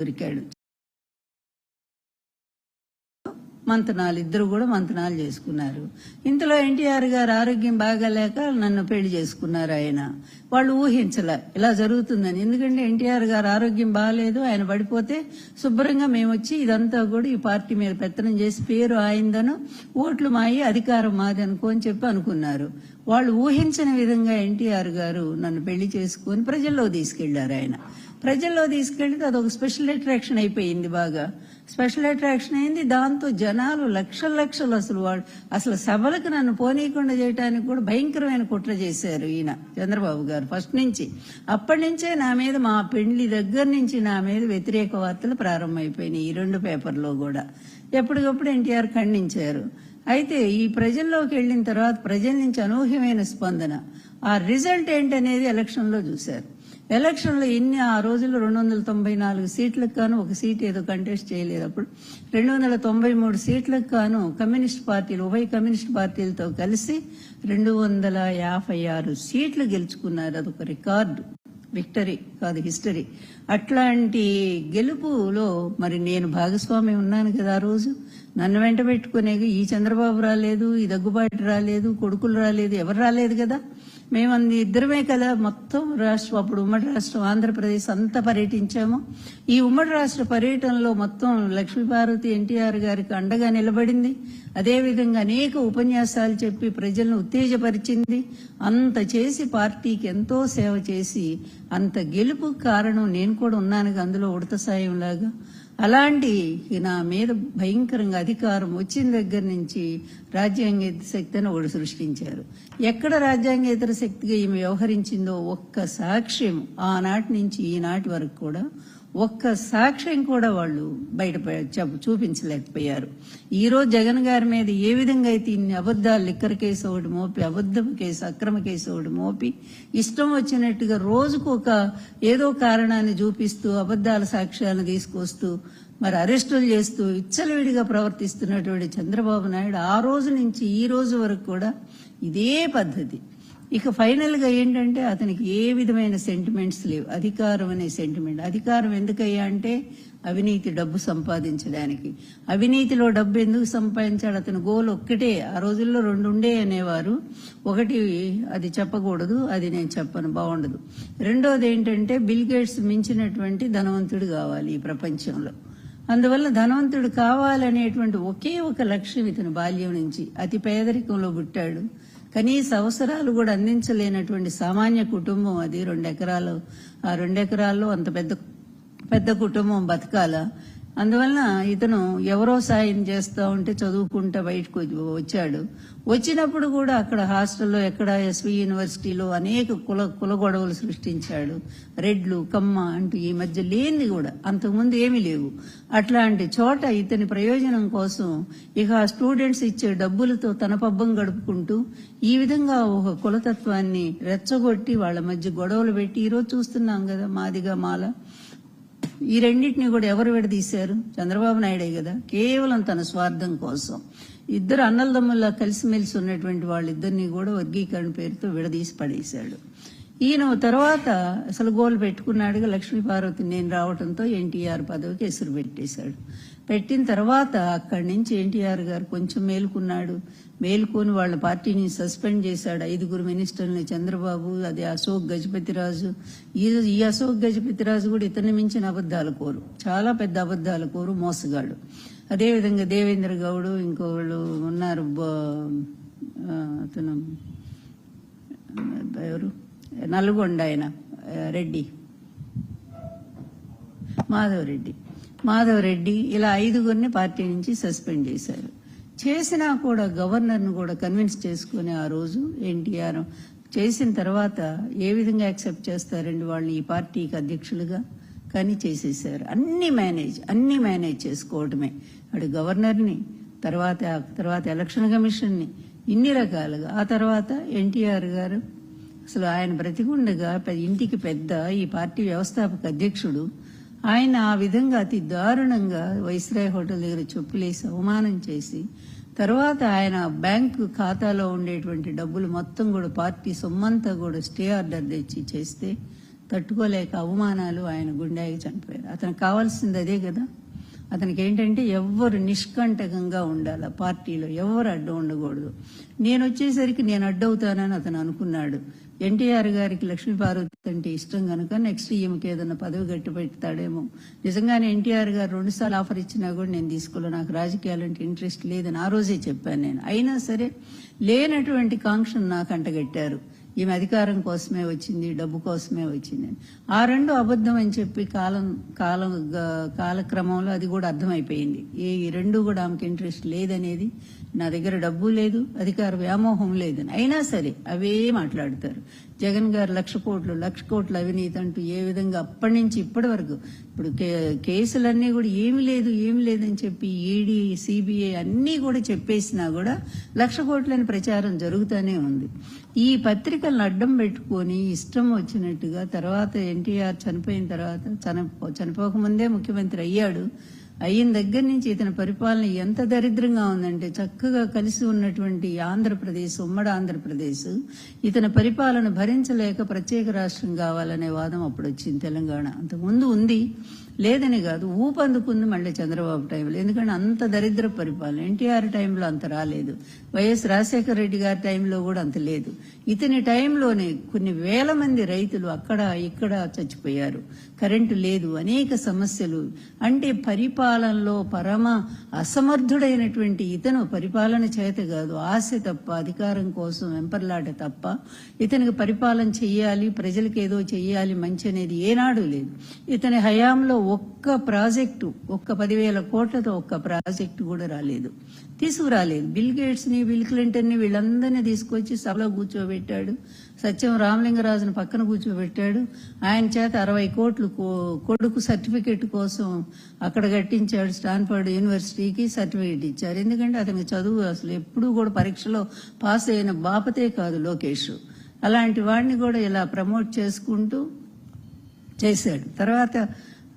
దొరికాడు. మంతనాలు ఇద్దరు కూడా మంతనాలు చేసుకున్నారు. ఇంతలో ఎన్టీఆర్ గారు ఆరోగ్యం బాగాలేక నన్ను పెళ్ళి చేసుకున్నారు ఆయన. వాళ్ళు ఊహించలే ఇలా జరుగుతుందని. ఎందుకంటే ఎన్టీఆర్ గారు ఆరోగ్యం బాగాలేదు ఆయన పడిపోతే శుభ్రంగా మేము వచ్చి ఇదంతా కూడా ఈ పార్టీ మీద పెత్తనం చేసి పేరు ఆయిందను ఓట్లు మాయి అధికారం మాది అనుకోని చెప్పి అనుకున్నారు. వాళ్ళు ఊహించని విధంగా ఎన్టీఆర్ గారు నన్ను పెళ్ళి చేసుకుని ప్రజల్లో తీసుకెళ్ళారు ఆయన. ప్రజల్లో తీసుకెళ్తే అదొక స్పెషల్ అట్రాక్షన్ అయిపోయింది బాగా. స్పెషల్ అట్రాక్షన్ అయింది. దాంతో జనాలు లక్షల లక్షలు అసలు వాళ్ళు అసలు సభలకు నన్ను పోనీయకుండా చేయడానికి కూడా భయంకరమైన కుట్ర చేశారు ఈయన చంద్రబాబు గారు ఫస్ట్ నుంచి. అప్పటి నుంచే నా మీద మా పెళ్ళి దగ్గర నుంచి నా మీద వ్యతిరేక వార్తలు ప్రారంభమైపోయినాయి ఈ రెండు పేపర్లో కూడా. ఎప్పటికప్పుడు ఎన్టీఆర్ ఖండించారు. అయితే ఈ ప్రజల్లోకి వెళ్ళిన తర్వాత ప్రజల నుంచి అనూహ్యమైన స్పందన. ఆ రిజల్ట్ ఏంటనేది ఎలక్షన్లో చూశారు. ఎలక్షన్లో ఎన్ని ఆ రోజుల్లో రెండు వందల తొంభై నాలుగు సీట్లకు కాను ఒక సీట్ ఏదో కంటెస్ట్ చేయలేదు అప్పుడు. రెండు వందల తొంభై మూడు సీట్లకు కాను కమ్యూనిస్ట్ పార్టీలు ఉభయ కమ్యూనిస్ట్ పార్టీలతో కలిసి రెండు వందల యాభై ఆరు సీట్లు గెలుచుకున్నారు. అదొక రికార్డు. విక్టరీ కాదు హిస్టరీ. అట్లాంటి గెలుపులో మరి నేను భాగస్వామి ఉన్నాను కదా ఆ రోజు. నన్ను వెంట పెట్టుకునే ఈ చంద్రబాబు రాలేదు ఈ దగ్గుబాటు రాలేదు కొడుకులు రాలేదు ఎవరు రాలేదు కదా. మేము అంది ఇద్దరమే కదా మొత్తం రాష్ట్రం అప్పుడు ఉమ్మడి రాష్ట్రం ఆంధ్రప్రదేశ్ అంతా పర్యటించాము. ఈ ఉమ్మడి రాష్ట్ర పర్యటనలో మొత్తం లక్ష్మీభారతి ఎన్టీఆర్ గారికి అండగా నిలబడింది. అదేవిధంగా అనేక ఉపన్యాసాలు చెప్పి ప్రజలను ఉత్తేజపరిచింది. అంత చేసి పార్టీకి ఎంతో సేవ చేసి అంత గెలుపు కారణం నేను కూడా ఉన్నాను అందులో ఉడత సాయంలాగా. అలాంటి నా మీద భయంకరంగా అధికారం వచ్చిన దగ్గర నుంచి రాజ్యాంగేతర శక్తి అని ఒకడు సృష్టించారు. ఎక్కడ రాజ్యాంగేతర శక్తిగా ఈమె వ్యవహరించిందో ఒక్క సాక్ష్యం ఆనాటి నుంచి ఈనాటి వరకు కూడా ఒక్క సాక్ష్యం కూడా వాళ్ళు బయట చూపించలేకపోయారు. ఈ రోజు జగన్ గారి మీద ఏ విధంగా అయితే ఇన్ని అబద్ధాలు లిక్కర్ కేసు ఒకటి మోపి అబద్ధం కేసు అక్రమ కేసు ఒకటి మోపి ఇష్టం వచ్చినట్టుగా రోజుకు ఒక ఏదో కారణాన్ని చూపిస్తూ అబద్ధాల సాక్ష్యాలను తీసుకొస్తూ మరి అరెస్టులు చేస్తూ ఇచ్చలవిడిగా ప్రవర్తిస్తున్నటువంటి చంద్రబాబు నాయుడు ఆ రోజు నుంచి ఈ రోజు వరకు కూడా ఇదే పద్ధతి. ఇక ఫైనల్గా ఏంటంటే అతనికి ఏ విధమైన సెంటిమెంట్స్ లేవు. అధికారం అనే సెంటిమెంట్. అధికారం ఎందుకయ్యా అంటే అవినీతి డబ్బు సంపాదించడానికి. అవినీతిలో డబ్బు ఎందుకు సంపాదించాడు? అతని గోల్ ఒక్కటే. ఆ రోజుల్లో రెండు ఉండే అనేవారు. ఒకటి అది చెప్పకూడదు అది నేను చెప్పను బాగుండదు. రెండోది ఏంటంటే బిల్ గేట్స్ మించినటువంటి ధనవంతుడు కావాలి ఈ ప్రపంచంలో. అందువల్ల ధనవంతుడు కావాలనేటువంటి ఒకే ఒక లక్ష్యం ఇతని బాల్యం నుంచి. అతి పేదరికంలో పుట్టాడు. కనీస అవసరాలు కూడా అందించలేనటువంటి సామాన్య కుటుంబం అది. రెండు ఎకరాలు ఆ రెండు ఎకరాల్లో అంత పెద్ద పెద్ద కుటుంబం బతకాల? అందువలన ఇతను ఎవరో సాయం చేస్తూ ఉంటే చదువుకుంటా బయటకు వచ్చాడు. వచ్చినప్పుడు కూడా అక్కడ హాస్టల్లో ఎక్కడ ఎస్వి యూనివర్సిటీలో అనేక కుల కుల గొడవలు సృష్టించాడు. రెడ్లు కమ్మ అంటూ ఈ మధ్య లేనిది కూడా అంతకుముందు ఏమీ లేవు. అట్లాంటి చోట ఇతని ప్రయోజనం కోసం ఇక స్టూడెంట్స్ ఇచ్చే డబ్బులతో తన పబ్బం గడుపుకుంటూ ఈ విధంగా ఒక కులతత్వాన్ని రెచ్చగొట్టి వాళ్ళ మధ్య గొడవలు పెట్టి ఈరోజు చూస్తున్నాం కదా మాదిగా మాల. ఈ రెండింటిని కూడా ఎవరు విడదీశారు? చంద్రబాబు నాయుడే కదా. కేవలం తన స్వార్థం కోసం. ఇద్దరు అన్నలదమ్ముల్లా కలిసిమెలిసి ఉన్నటువంటి వాళ్ళిద్దరిని కూడా వర్గీకరణ పేరుతో విడదీసి పడేశాడు. ఈయన తర్వాత అసలు గోల్ పెట్టుకున్నాడుగా లక్ష్మీ పార్వతి. నేను రావడంతో ఎన్టీఆర్ పదవికి ఎసురు పెట్టేశాడు. పెట్టిన తర్వాత అక్కడి నుంచి ఎన్టీఆర్ గారు కొంచెం మేలుకున్నాడు. మేలుకొని వాళ్ళ పార్టీని సస్పెండ్ చేశాడు. ఐదుగురు మినిస్టర్ని చంద్రబాబు అది అశోక్ గజపతిరాజు. ఈ ఈ అశోక్ గజపతిరాజు కూడా ఇతన్ని మించిన అబద్ధాల కోరు. చాలా పెద్ద అబద్ధాల కోరు మోసగాడు అదేవిధంగా దేవేంద్ర గౌడు ఇంకోళ్ళు ఉన్నారు అతను ఎవరు? నల్గొండ ఆయన రెడ్డి. మాధవ్ రెడ్డి. మాధవ్ రెడ్డి ఇలా ఐదుగురిని పార్టీ నుంచి సస్పెండ్ చేశారు. చేసినా కూడా గవర్నర్ను కూడా కన్విన్స్ చేసుకునే ఆ రోజు ఎన్టీఆర్ చేసిన తర్వాత ఏ విధంగా యాక్సెప్ట్ చేస్తారండి వాళ్ళని ఈ పార్టీకి అధ్యక్షులుగా? కానీ చేసేసారు అన్ని మేనేజ్ అన్ని మేనేజ్ చేసుకోవడమే అటు గవర్నర్ని తర్వాత తర్వాత ఎలక్షన్ కమిషన్ని ఇన్ని రకాలుగా. ఆ తర్వాత ఎన్టీఆర్ గారు అసలు ఆయన బ్రతికుండగా ఇంటికి పెద్ద ఈ పార్టీ వ్యవస్థాపక అధ్యక్షుడు. ఆయన ఆ విధంగా అతి దారుణంగా వైస్రాయ్ హోటల్ దగ్గర చెప్పులేసి అవమానం చేసి తర్వాత ఆయన బ్యాంకు ఖాతాలో ఉండేటువంటి డబ్బులు మొత్తం కూడా పార్టీ సొమ్మంతా కూడా స్టే ఆర్డర్ తెచ్చి చేస్తే తట్టుకోలేక అవమానాలు ఆయన గుండాయి చనిపోయారు. అతనికి కావాల్సింది అదే కదా. అతనికి ఏంటంటే ఎవ్వరు నిష్కంటకంగా ఉండాలి పార్టీలో. ఎవరు అడ్డు ఉండకూడదు. నేను వచ్చేసరికి నేను అడ్డవుతానని అతను అనుకున్నాడు. ఎన్టీఆర్ గారికి లక్ష్మీపార్వతి అంటే ఇష్టం కనుక నెక్స్ట్ ఈమెకి ఏదైనా పదవి గట్టి పెడతాడేమో. నిజంగానే ఎన్టీఆర్ గారు రెండుసార్లు ఆఫర్ ఇచ్చినా కూడా నేను తీసుకోలే. నాకు రాజకీయాలు అంటే ఇంట్రెస్ట్ లేదని ఆ రోజే చెప్పాను నేను. అయినా సరే లేనటువంటి కాంక్షను నాకు అంటగట్టారు. ఈమె అధికారం కోసమే వచ్చింది డబ్బు కోసమే వచ్చింది. అని. ఆ రెండు అబద్ధం అని చెప్పి కాలం కాలం కాలక్రమంలో అది కూడా అర్థమైపోయింది. ఈ రెండు కూడా ఆమెకి ఇంట్రెస్ట్ లేదనేది నా దగ్గర డబ్బు లేదు అధికార వ్యామోహం లేదు. అయినా సరే అవే మాట్లాడతారు. జగన్ గారు లక్ష కోట్లు లక్ష కోట్ల అవినీతి అంటూ ఏ విధంగా అప్పటి నుంచి ఇప్పటి వరకు ఇప్పుడు కే- కేసులన్నీ కూడా ఏమి లేదు ఏమి లేదని చెప్పి ఈడీ సిబిఐ అన్నీ కూడా చెప్పేసినా కూడా లక్ష కోట్లని ప్రచారం జరుగుతూనే ఉంది. ఈ పత్రికలను అడ్డం పెట్టుకొని ఇష్టం వచ్చినట్టుగా తర్వాత ఎన్టీఆర్ చనిపోయిన తర్వాత చనిపో చనిపోకముందే ముఖ్యమంత్రి అయ్యాడు. అయిన దగ్గర నుంచి ఇతని పరిపాలన ఎంత దరిద్రంగా ఉందంటే చక్కగా కలిసి ఉన్నటువంటి ఆంధ్రప్రదేశ్ ఉమ్మడి ఆంధ్రప్రదేశ్. ఇతని పరిపాలన భరించలేక ప్రత్యేక రాష్ట్రం కావాలనే వాదం అప్పుడు వచ్చింది తెలంగాణ. అంతకుముందు ఉంది. లేదని కాదు ఊపందుకుంది మళ్ళీ చంద్రబాబు టైంలో. ఎందుకంటే అంత దరిద్ర పరిపాలన. ఎన్టీఆర్ టైంలో అంత రాలేదు. వైఎస్ రాజశేఖర రెడ్డి గారి టైంలో కూడా అంత లేదు. ఇతని టైంలోనే కొన్ని వేల మంది రైతులు అక్కడ ఇక్కడ చచ్చిపోయారు. కరెంటు లేదు అనేక సమస్యలు. అంటే పరిపాలన పరిపాలనలో పరమ అసమర్థుడైనటువంటి ఇతను పరిపాలన చేత కాదు ఆశ తప్ప అధికారం కోసం వెంపర్లాట తప్ప ఇతనికి పరిపాలన చెయ్యాలి ప్రజలకు ఏదో చెయ్యాలి మంచి అనేది ఏనాడు లేదు. ఇతని హయాంలో ఒక్క ఒక్క ప్రాజెక్టు ఒక్క పదివేల కోట్లతో ఒక్క ప్రాజెక్టు కూడా రాలేదు. తీసుకురాలేదు. బిల్ గేట్స్ని బిల్ క్లింటన్ని వీళ్ళందరినీ తీసుకొచ్చి సభలో కూర్చోబెట్టాడు. సత్యం రామలింగరాజును పక్కన కూర్చోబెట్టాడు. ఆయన చేత అరవై కోట్లు కొడుకు సర్టిఫికెట్ కోసం అక్కడ కట్టించాడు స్టాన్ఫర్డ్ యూనివర్సిటీకి సర్టిఫికెట్ ఇచ్చారు. ఎందుకంటే అతనికి చదువు అసలు ఎప్పుడూ కూడా పరీక్షలో పాస్ అయిన బాపతే కాదు లోకేష్. అలాంటి వాడిని కూడా ఇలా ప్రమోట్ చేసుకుంటూ చేశాడు. తర్వాత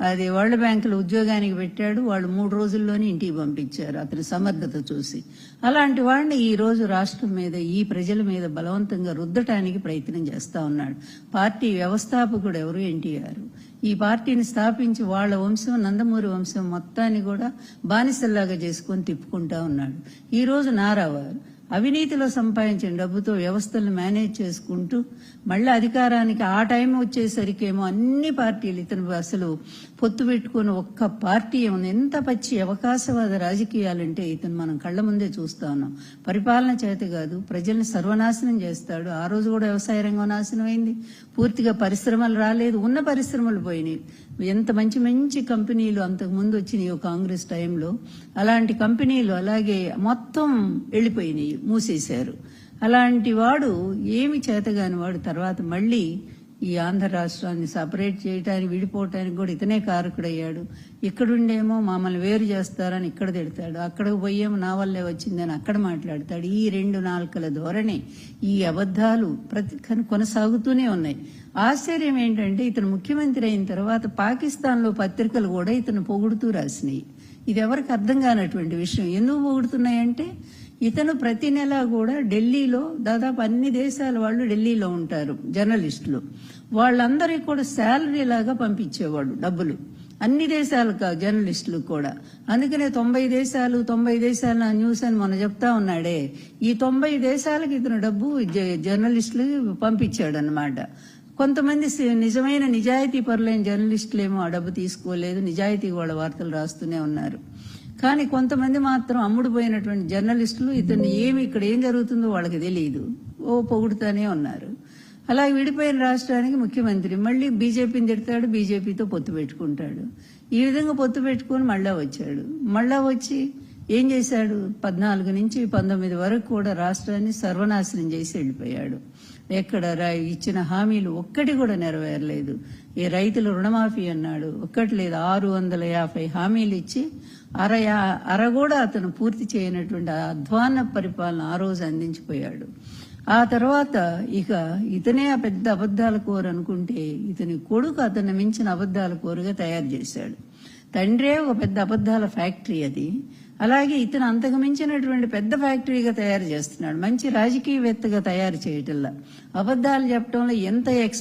అది వరల్డ్ బ్యాంకులో ఉద్యోగానికి పెట్టాడు. వాళ్ళు మూడు రోజుల్లోనే ఇంటికి పంపించారు. అతని సమర్థత చూసి. అలాంటి వాడిని ఈ రోజు రాష్ట్రం మీద ఈ ప్రజల మీద బలవంతంగా రుద్దటానికి ప్రయత్నం చేస్తా ఉన్నాడు. పార్టీ వ్యవస్థాపకుడు ఎవరు? ఎన్టీఆర్. ఈ పార్టీని స్థాపించి వాళ్ళ వంశం నందమూరి వంశం మొత్తాన్ని కూడా బానిసల్లాగా చేసుకొని తిప్పుకుంటా ఉన్నాడు. ఈ రోజు నారావారు. అవినీతిలో సంపాదించిన డబ్బుతో వ్యవస్థలను మేనేజ్ చేసుకుంటూ మళ్ళీ అధికారానికి ఆ టైం వచ్చేసరికేమో అన్ని పార్టీలు ఇతను అసలు పొత్తు పెట్టుకుని ఒక్క పార్టీ ఉంది ఎంత పచ్చి అవకాశవాద రాజకీయాలంటే ఇతను మనం కళ్ళ ముందే చూస్తా ఉన్నాం. పరిపాలన చేత కాదు ప్రజల్ని సర్వనాశనం చేస్తాడు. ఆ రోజు కూడా వ్యవసాయ రంగం నాశనం అయింది పూర్తిగా పరిశ్రమలు రాలేదు. ఉన్న పరిశ్రమలు పోయినాయి. ఎంత మంచి మంచి కంపెనీలు అంతకు ముందు వచ్చినాయో కాంగ్రెస్ టైంలో. అలాంటి కంపెనీలు అలాగే మొత్తం వెళ్ళిపోయినాయి మూసేశారు. అలాంటి వాడు ఏమి చేతగాని వాడు తర్వాత మళ్ళీ ఈ ఆంధ్ర రాష్ట్రాన్ని సపరేట్ చేయటానికి విడిపోవటానికి కూడా ఇతనే కారకుడయ్యాడు. ఇక్కడుండేమో మమ్మల్ని వేరు చేస్తారని ఇక్కడ తిడతాడు. అక్కడికి పోయేమో నా వల్లే వచ్చిందని అక్కడ మాట్లాడతాడు. ఈ రెండు నాలుకల ధోరణి ఈ అబద్ధాలు ప్రతి కొనసాగుతూనే ఉన్నాయి. ఆశ్చర్యం ఏంటంటే ఇతను ముఖ్యమంత్రి అయిన తర్వాత పాకిస్తాన్లో పత్రికలు కూడా ఇతను పొగుడుతూ రాసినాయి. ఇది ఎవరికి అర్థం కానటువంటి విషయం. ఎందుకు పొగుడుతున్నాయంటే ఇతను ప్రతి నెల కూడా ఢిల్లీలో దాదాపు అన్ని దేశాల వాళ్ళు ఢిల్లీలో ఉంటారు జర్నలిస్టులు. వాళ్ళందరికీ కూడా శాలరీ లాగా పంపించేవాడు డబ్బులు. అన్ని దేశాలకు జర్నలిస్టులు కూడా. అందుకనే తొంభై దేశాలు తొంభై దేశాల నా న్యూస్ అని మొన్న చెప్తా ఉన్నాడే. ఈ తొంభై దేశాలకు ఇతను డబ్బు జ- జర్నలిస్టులు పంపించాడు అనమాట కొంతమంది నిజమైన నిజాయితీ పరులైన జర్నలిస్టులేమో ఆ డబ్బు తీసుకోలేదు నిజాయితీ వాళ్ళ వార్తలు రాస్తూనే ఉన్నారు. కానీ కొంతమంది మాత్రం అమ్ముడుపోయినటువంటి జర్నలిస్టులు ఇతన్ని ఏమి ఇక్కడ ఏం జరుగుతుందో వాళ్ళకి తెలియదు ఓ పొగుడుతానే ఉన్నారు. అలాగే విడిపోయిన రాష్ట్రానికి ముఖ్యమంత్రి మళ్ళీ బీజేపీని తిడతాడు బీజేపీతో పొత్తు పెట్టుకుంటాడు. ఈ విధంగా పొత్తు పెట్టుకొని మళ్ళా వచ్చాడు. మళ్ళా వచ్చి ఏం చేశాడు? పద్నాలుగు నుంచి పంతొమ్మిది వరకు కూడా రాష్ట్రాన్ని సర్వనాశనం చేసి వెళ్ళిపోయాడు. ఎక్కడ రా- ఇచ్చిన హామీలు ఒక్కటి కూడా నెరవేరలేదు. ఈ రైతులు రుణమాఫీ అన్నాడు. ఒక్కటి లేదు ఆరు వందల యాభై హామీలు ఇచ్చి అర అర కూడా అతను పూర్తి చేయనటువంటి అధ్వాన పరిపాలన ఆ రోజు అందించిపోయాడు. ఆ తర్వాత ఇక ఇతనే ఆ పెద్ద అబద్ధాల కోరు అనుకుంటే ఇతని కొడుకు అతన్ని మించిన అబద్ధాల కోరుగా తయారు చేశాడు. తండ్రే ఒక పెద్ద అబద్ధాల ఫ్యాక్టరీ అది. అలాగే ఇతను అంతకు మించినటువంటి పెద్ద ఫ్యాక్టరీగా తయారు చేస్తున్నాడు. మంచి రాజకీయవేత్తగా తయారు చేయటంలో. అబద్ధాలు చెప్పడంలో ఎంత ఎక్స్